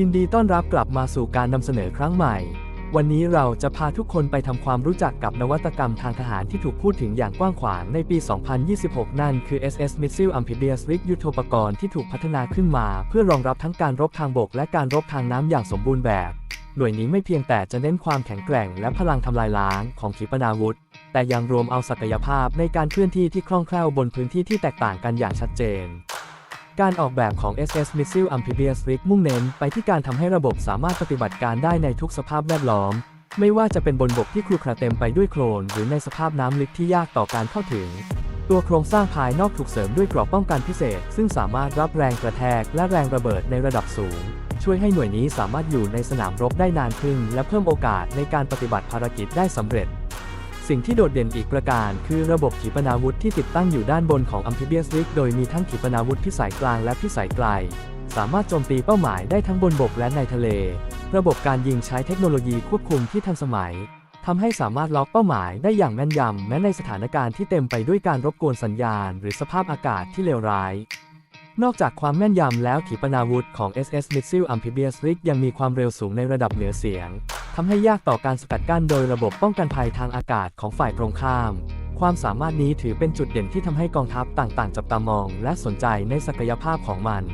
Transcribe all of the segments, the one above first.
ยินดีต้อนรับกลับมาสู่การนำเสนอครั้งใหม่ วันนี้เราจะพาทุกคนไปทำความรู้จักกับนวัตกรรมทางทหารที่ถูกพูดถึงอย่างกว้างขวางในปี 2026 นั่นคือ SS Missile Amphibious Rig ยุทโธปกรณ์ที่ถูกพัฒนาขึ้นมา เพื่อรองรับทั้งการรบทางบกและการรบทางน้ำอย่างสมบูรณ์แบบ หน่วยนี้ไม่เพียงแต่จะเน้นความแข็งแกร่งและพลังทำลายล้างของขีปนาวุธ แต่ยังรวมเอาศักยภาพในการเคลื่อนที่ที่คล่องแคล่วบนพื้นที่ที่แตกต่างกันอย่างชัดเจน การออกแบบของ SS Missile Amphibious Rig มุ่งเน้นไปที่การทำให้ระบบสามารถปฏิบัติการได้ในทุกสภาพแวดล้อม ไม่ว่าจะเป็นบนบกที่ครุขระเต็มไปด้วยโคลนหรือในสภาพน้ำลึกที่ยากต่อการเข้าถึง ตัวโครงสร้างภายนอกถูกเสริมด้วยกรอบป้องกันพิเศษ ซึ่งสามารถรับแรงกระแทกและแรงระเบิดในระดับสูง ช่วยให้หน่วยนี้สามารถอยู่ในสนามรบได้นานขึ้น และเพิ่มโอกาสในการปฏิบัติภารกิจได้สำเร็จ สิ่งที่โดดเด่นอีกประการ คือระบบขีปนาวุธที่ติดตั้งอยู่ด้านบนของ Amphibious Rig โดยมีทั้งขีปนาวุธพิสัยกลางและพิสัยไกล สามารถโจมตีเป้าหมายได้ทั้งบนบกและในทะเล ระบบการยิงใช้เทคโนโลยีควบคุมที่ทันสมัย ทำให้สามารถล็อกเป้าหมายได้อย่างแม่นยำแม้ในสถานการณ์ที่เต็มไปด้วยการรบกวนสัญญาณ หรือสภาพอากาศที่เลวร้าย นอกจากความแม่นยำแล้วขีปนาวุธของ SS Missile Amphibious Rig ยังมีความเร็วสูงในระดับเหนือเสียงทำให้ยากต่อการสกัดกั้นโดยระบบป้องกันภัยทางอากาศของฝ่ายตรงข้าม ความสามารถนี้ถือเป็นจุดเด่นที่ทำให้กองทัพต่างๆ จับตามอง และสนใจในศักยภาพของมัน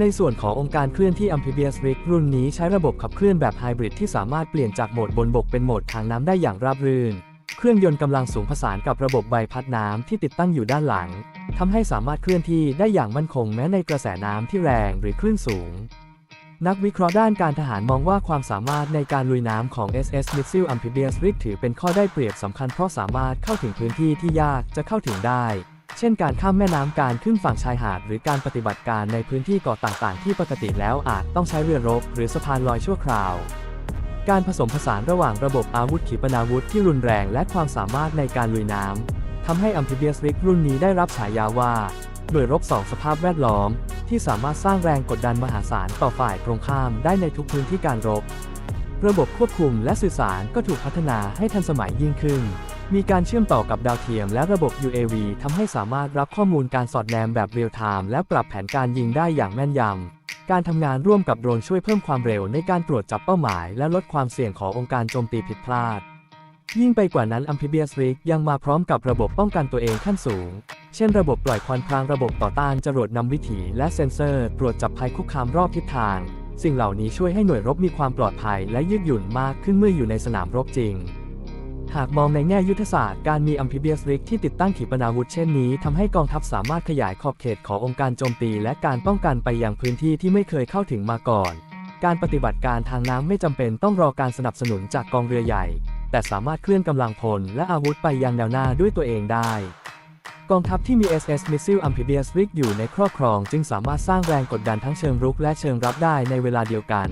ในส่วนขององค์การเคลื่อนที่ Amphibious Rig รุ่นนี้ใช้ระบบขับเคลื่อนแบบไฮบริดที่สามารถเปลี่ยนจากโหมดบนบกเป็นโหมดทางน้ำได้อย่างราบรื่น เครื่องยนต์กำลังสูงผสานกับระบบใบพัดน้ำที่ติดตั้งอยู่ด้านหลังทำให้สามารถเคลื่อนที่ได้อย่างมั่นคงแม้ในกระแสน้ำที่แรงหรือคลื่นสูง นักวิเคราะห์ด้านการทหารมองว่าความสามารถในการลุยน้ำของ SS Missile Amphibious Rig ถือเป็นข้อได้เปรียบสำคัญเพราะสามารถเข้าถึงพื้นที่ที่ยากจะเข้าถึงได้ เช่นการข้ามแม่น้ำการขึ้นฝั่งชายหาด หรือการปฏิบัติการในพื้นที่เกาะต่างๆ ที่ปกติแล้วอาจต้องใช้เรือรบ หรือสะพานลอยชั่วคราว การผสมผสานระหว่างระบบอาวุธขีปนาวุธที่รุนแรงและความสามารถในการลุยน้ำทำให้ Amphibious Rig รุ่นนี้ได้รับฉายาว่าหน่วยรบสองสภาพแวดล้อม ที่สามารถสร้างแรงกดดันมหาศาลต่อฝ่ายตรงข้ามได้ในทุกพื้นที่การรบ ระบบควบคุมและสื่อสารก็ถูกพัฒนาให้ทันสมัยยิ่งขึ้น มีการเชื่อมต่อกับดาวเทียมและระบบ UAV ทำให้สามารถรับข้อมูลการสอดแนมแบบเรียลไทม์และปรับแผนการยิงได้อย่างแม่นยำ การทำงานร่วมกับโดรนช่วยเพิ่มความเร็วในการตรวจจับเป้าหมาย และลดความเสี่ยงขององค์การโจมตีผิดพลาด ยิ่งไปกว่านั้น Amphibious Rig ยังมาพร้อมกับระบบป้องกันตัวเองขั้นสูง เช่นระบบปล่อยควันพรางระบบต่อต้านจรวดนำวิถี และเซ็นเซอร์ ตรวจจับภัยคุกคามรอบทิศทาง สิ่งเหล่านี้ช่วยให้หน่วยรบมีความปลอดภัย และยืดหยุ่นมากขึ้นเมื่ออยู่ในสนามรบจริง หากมองในแง่ยุทธศาสตร์การมี Amphibious Rig ที่ติดตั้งขีปนาวุธเช่นนี้ทำให้กองทัพสามารถขยายขอบเขตขององค์การโจมตีและการป้องกันไปยังพื้นที่ที่ไม่เคยเข้าถึงมาก่อน การปฏิบัติการทางน้ำไม่จำเป็นต้องรอการสนับสนุนจากกองเรือใหญ่ แต่สามารถเคลื่อนกำลังพลและอาวุธไปยังแนวหน้าด้วยตัวเองได้กองทัพที่มี SS Missile Amphibious Rig อยู่ในครอบครอง จึงสามารถสร้างแรงกดดันทั้งเชิงรุกและเชิงรับได้ในเวลาเดียวกัน